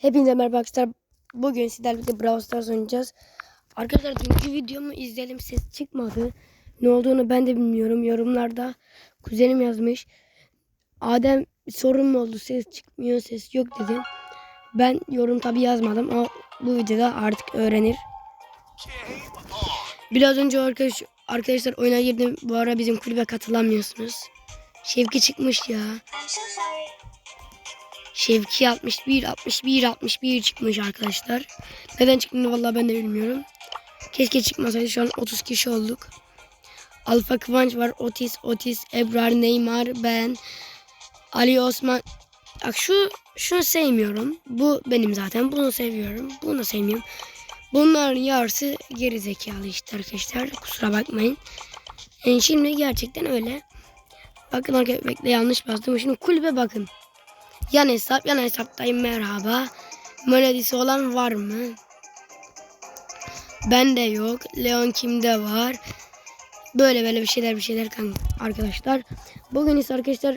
Hepinize merhaba arkadaşlar. Bugün sizlerle birlikte Brawl Stars oynayacağız. Arkadaşlar dünkü videomu izledim ses çıkmadı. Ne olduğunu ben de bilmiyorum. Yorumlarda kuzenim yazmış. Adem sorun mu oldu ses çıkmıyor ses yok dedi. Ben yorum tabi yazmadım ama bu videoda artık öğrenir. Biraz önce arkadaş, arkadaşlar oyuna girdim. Bu ara bizim kulübe katılamıyorsunuz. Şevki çıkmış ya. Şevki 61 61 61 çıkmış arkadaşlar. Neden çıktığını vallahi ben de bilmiyorum. Keşke çıkmasaydı şu an 30 kişi olduk. Alfa Kıvanç var. Otis, Otis, Ebrar, Neymar, ben, Ali Osman. Bak şu şunu sevmiyorum. Bu benim zaten. Bunu seviyorum. Bunu sevmiyorum. Bunların yarısı geri zekalı işte arkadaşlar. Kusura bakmayın. Yani şimdi gerçekten öyle. Bakın arkadaşlar bekle yanlış bastım. Şimdi kulübe bakın. Yan hesap, yan hesaptayım merhaba. Melodisi olan var mı? Bende yok. Leon kimde var? Böyle böyle bir şeyler bir şeyler kanka arkadaşlar. Bugün ise arkadaşlar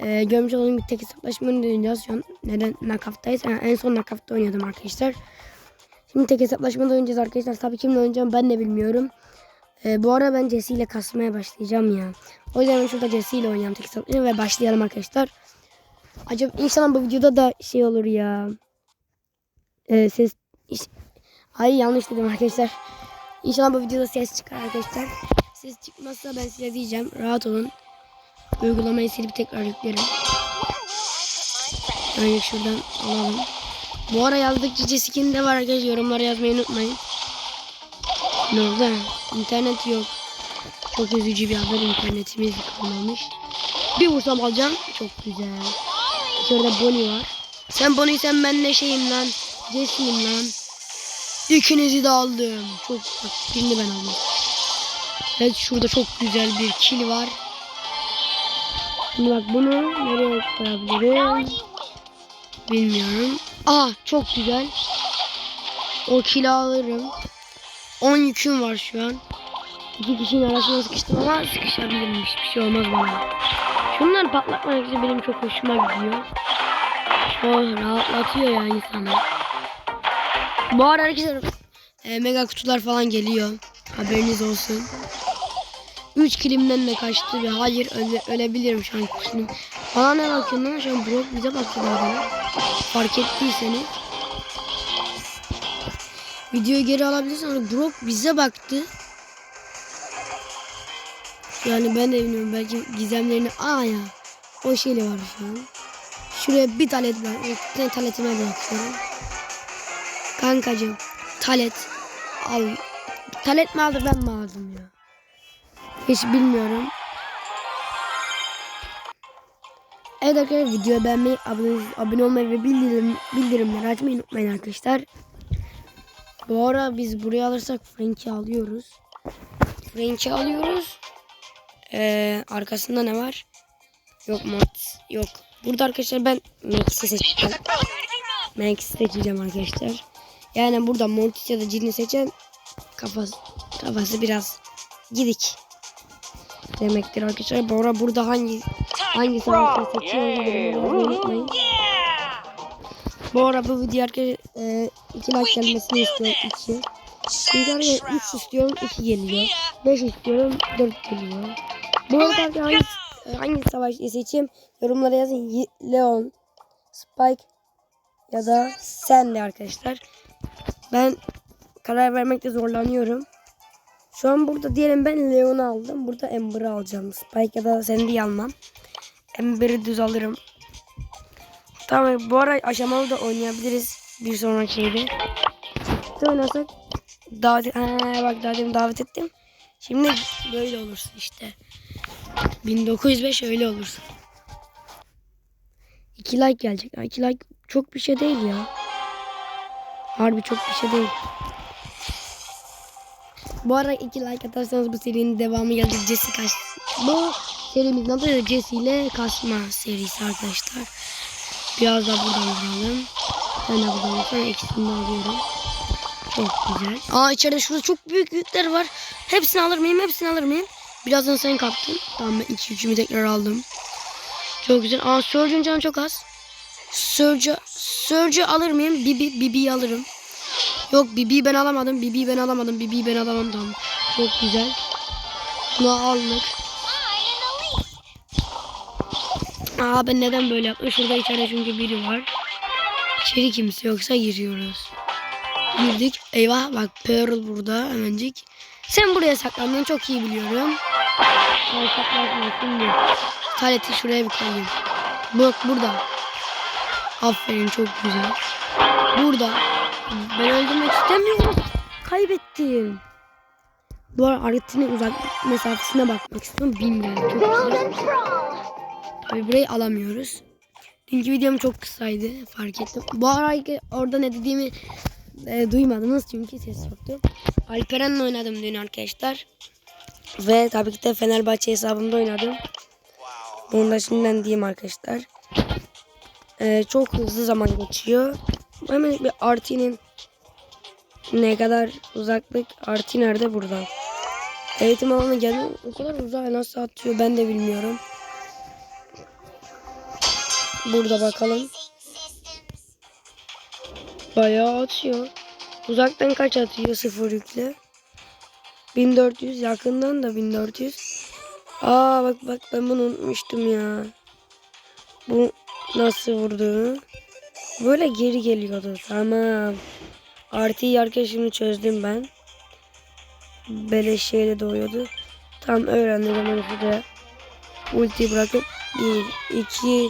e, görmüş olduğum bir tek hesaplaşmanı oynayacağız. Şu an neden nakaftayız? Yani en son nakafta oynuyordum arkadaşlar. Şimdi tek hesaplaşmada oynayacağız arkadaşlar. Tabii kimle oynayacağım ben de bilmiyorum. E, bu ara ben Jesse ile kasmaya başlayacağım ya. O yüzden ben şurada Jesse ile oynayacağım tek hesaplaşma ve başlayalım arkadaşlar. Acaba inşallah bu videoda da şey olur ya. Ee, ses Hayır yanlış dedim arkadaşlar. İnşallah bu videoda ses çıkar arkadaşlar. Ses çıkmazsa ben size diyeceğim. Rahat olun. Uygulamayı silip tekrar yüklerim. Önce şuradan alalım. Bu ara yazdıkça Jessica'nın de var arkadaşlar. Yorumlara yazmayı unutmayın. Ne oldu? İnternet yok. Çok üzücü bir haber. internetimiz kalmamış. Bir vursam alacağım. Çok güzel. Şurada Bonnie var. Sen Bonnie sen ben ne şeyim lan. Jesse'yim lan. İkinizi de aldım. Çok bak birini ben aldım. Evet şurada çok güzel bir kill var. Şimdi bak bunu nereye koyabilirim? Bilmiyorum. Aa çok güzel. O kill'i alırım. 10 yüküm var şu an. İki kişinin arasına sıkıştım ama sıkışabilirmiş. Bir şey olmaz bana. Şunları patlatmak için benim çok hoşuma gidiyor. Oh rahatlatıyor ya insanı. Bu ara arkadaşlar e, mega kutular falan geliyor. Haberiniz olsun. 3 kilimden de kaçtı ve hayır öle, ölebilirim şu an kuşunum. Bana ne bakıyorsun lan? Şu an Brock bize bakıyor bana. Fark ettiyseniz. Videoyu geri alabilirsiniz. Brock bize baktı. Yani ben de bilmiyorum belki gizemlerini aa ya o şeyle var şu an. Şuraya bir talet var. Bir tane taletime bırakıyorum. Kankacığım talet al. Talet mi aldı ben mi aldım ya? Hiç bilmiyorum. Evet arkadaşlar videoyu beğenmeyi, abone, abone olmayı ve bildirim, bildirimleri açmayı unutmayın arkadaşlar. Bu ara biz buraya alırsak Frank'i alıyoruz. Frank'i alıyoruz. Ee, arkasında ne var? Yok Mortis. Yok. Burada arkadaşlar ben Max'i seçeceğim. Max'i seçeceğim arkadaşlar. Yani burada Mortis ya da Jin'i seçen kafası, kafası biraz gidik demektir arkadaşlar. Bu ara burada hangi hangi savaşta seçiyor unutmayın. Bu ara bu video arkadaşlar e, iki like gelmesini istiyorum. iki. Çünkü arkadaşlar 3 istiyorum 2 geliyor. 5 istiyorum 4 geliyor. Bu arada hangi, hangi savaş seçeyim yorumlara yazın. Leon, Spike ya da senle arkadaşlar. Ben karar vermekte zorlanıyorum. Şu an burada diyelim ben Leon'u aldım. Burada Amber'ı alacağım. Spike ya da Sandy'yi almam. Amber'ı düz alırım. Tamam bu ara aşamalı da oynayabiliriz. Bir sonraki şeyde. Çiftlikte oynasak davet, ha, bak daha demin davet ettim. Şimdi böyle olursun işte. 1905 öyle olursun. 2 like gelecek. 2 like çok bir şey değil ya. Harbi çok bir şey değil. Bu ara 2 like atarsanız bu serinin devamı gelecek. Jesse kaç. Bu serimizin adı Jesse ile kasma serisi arkadaşlar. Biraz da buradan vuralım. Ben de buradan vuralım. İkisini de alıyorum. Çok güzel. Aa içeride şurada çok büyük yükler var. Hepsini alır mıyım? Hepsini alır mıyım? Birazdan sen kaptın. Tamam ben iki yükümü tekrar aldım. Çok güzel. Aa Surge'un canı çok az. Surge, Surge'ü alır mıyım? Bibi, Bibi'yi alırım. Yok Bibi'yi ben alamadım. Bibi'yi ben alamadım. Bibi'yi ben alamadım. Tamam. Çok güzel. Bunu aldık. Aa ben neden böyle yaptım? Şurada içeride çünkü biri var. İçeri kimse yoksa giriyoruz. Girdik. Eyvah bak Pearl burada hemencik. Sen buraya saklandın çok iyi biliyorum. Taleti şuraya bir koyayım. Bak burada. Aferin çok güzel. Burada. Ben öldürmek istemiyorum. Kaybettim. Bu arada uzak mesafesine bakmak istiyorum. Bilmiyorum. Çok güzel. Tabii burayı alamıyoruz. Dünkü videom çok kısaydı. Fark ettim. Bu ara orada ne dediğimi e, duymadınız çünkü ses yoktu. Alperen'le oynadım dün arkadaşlar. Ve tabii ki de Fenerbahçe hesabımda oynadım. Bunu da şimdiden diyeyim arkadaşlar. E, çok hızlı zaman geçiyor. Hemen bir Artin'in ne kadar uzaklık Artin nerede burada. Eğitim alanına geldi. O kadar uzağa nasıl atıyor ben de bilmiyorum. Burada bakalım. Bayağı atıyor. Uzaktan kaç atıyor sıfır yükle? 1400 yakından da 1400. Aa bak bak ben bunu unutmuştum ya. Bu nasıl vurduğunu. Böyle geri geliyordu. Tamam. Artı arkadaşımı çözdüm ben. Beleş şeyle doğuyordu. Tam öğrendim hemen şurada. Ulti bırakıp 1, 2,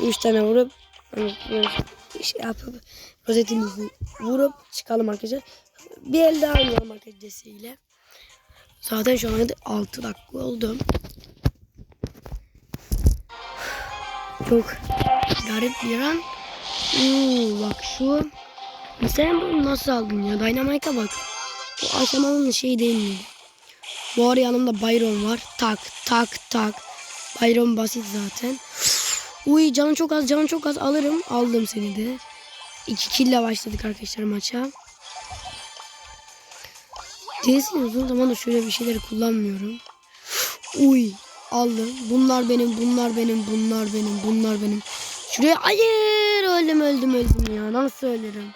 3 tane vurup hani şey yapıp rozetimizi vurup çıkalım arkadaşlar. Bir el daha oynayalım arkadaşlarıyla. Zaten şu anda 6 dakika oldu. Çok garip bir an. Oo, bak şu. Sen bunu nasıl aldın ya? Dynamite'a bak. Bu aşamanın şeyi değil mi? Bu arada yanımda Byron var. Tak tak tak. Byron basit zaten. Uy canım çok az canım çok az alırım. Aldım seni de. İki kille başladık arkadaşlar maça. Değilsin uzun zamandır şöyle bir şeyleri kullanmıyorum. Uy aldım. Bunlar benim bunlar benim bunlar benim bunlar benim. Şuraya hayır öldüm öldüm öldüm ya. Nasıl ölürüm?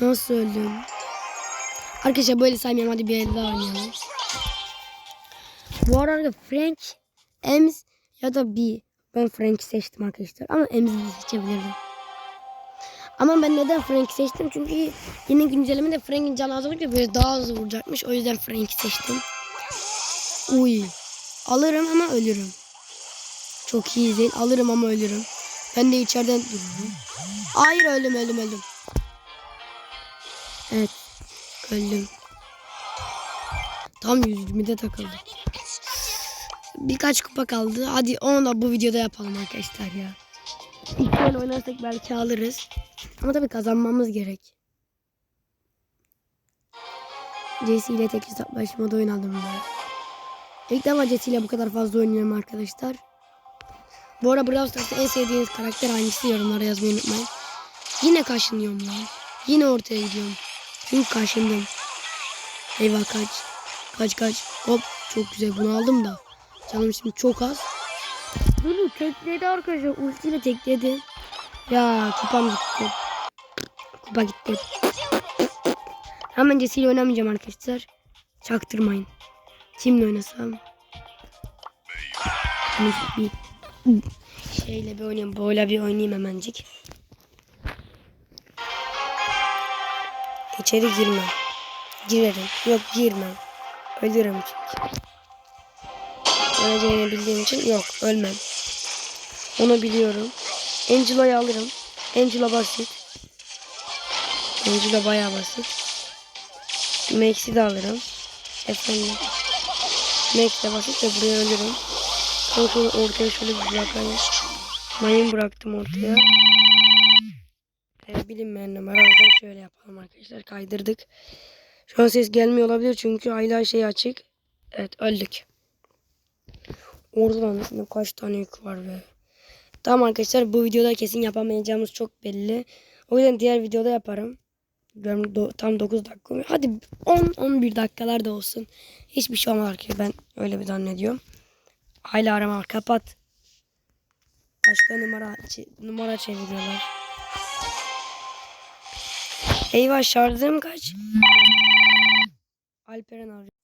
Nasıl öldüm? Arkadaşlar böyle saymayalım hadi bir el daha oynayalım. Bu arada Frank, Ems ya da B. Ben Frank'i seçtim arkadaşlar ama Ems'i seçebilirdim. Ama ben neden Frank'i seçtim? Çünkü yeni güncellemede Frank'in canı böyle daha hızlı vuracakmış. O yüzden Frank'i seçtim. Uy. Alırım ama ölürüm. Çok iyi izleyin. Alırım ama ölürüm. Ben de içeriden dururum. Hayır öldüm öldüm öldüm. Evet. Öldüm. Tam yüzümde takıldık. Birkaç kupa kaldı. Hadi onu da bu videoda yapalım arkadaşlar ya. İlk oyun oynarsak belki alırız. Ama tabii kazanmamız gerek. Jesse ile tek hesaplaşmada oynadım ben. İlk defa Jesse ile bu kadar fazla oynuyorum arkadaşlar. Bu arada Brawl Stars'ta en sevdiğiniz karakter hangisi yorumlara yazmayı unutmayın. Yine kaşınıyorum lan. Yine ortaya gidiyorum. Çünkü kaşındım. Eyvah kaç. Kaç kaç. Hop çok güzel bunu aldım da. Canım şimdi çok az. Bunu tekledi arkadaşlar. Ultiyle tekledi. Ya kupam gitti. Kupa gitti. Hemen Jesse'yle oynamayacağım arkadaşlar. Çaktırmayın. Kimle oynasam? Şeyle bir oynayayım. Böyle bir oynayayım hemencik. İçeri girmem. Girerim. Yok girmem. Ölürüm çünkü. Öleceğini bildiğim için yok ölmem. Onu biliyorum. Angelo'yu alırım. Angelo basit. Angelo bayağı basit. Max'i de alırım. Efendim. Max de basit de buraya ölürüm. Şöyle ortaya şöyle bir bırakayım. Mayın bıraktım ortaya. Ee, bilinmeyen numara. O yüzden şöyle yapalım arkadaşlar. Kaydırdık. Şu an ses gelmiyor olabilir çünkü hala şey açık. Evet öldük. Oradan kaç tane yük var be. Tamam arkadaşlar bu videoda kesin yapamayacağımız çok belli. O yüzden diğer videoda yaparım. Tam 9 dakika. Hadi 10-11 dakikalar da olsun. Hiçbir şey olmaz ki ben öyle bir zannediyorum. Hala arama kapat. Başka numara numara çeviriyorlar. Eyvah şarjım kaç? Alperen arıyor.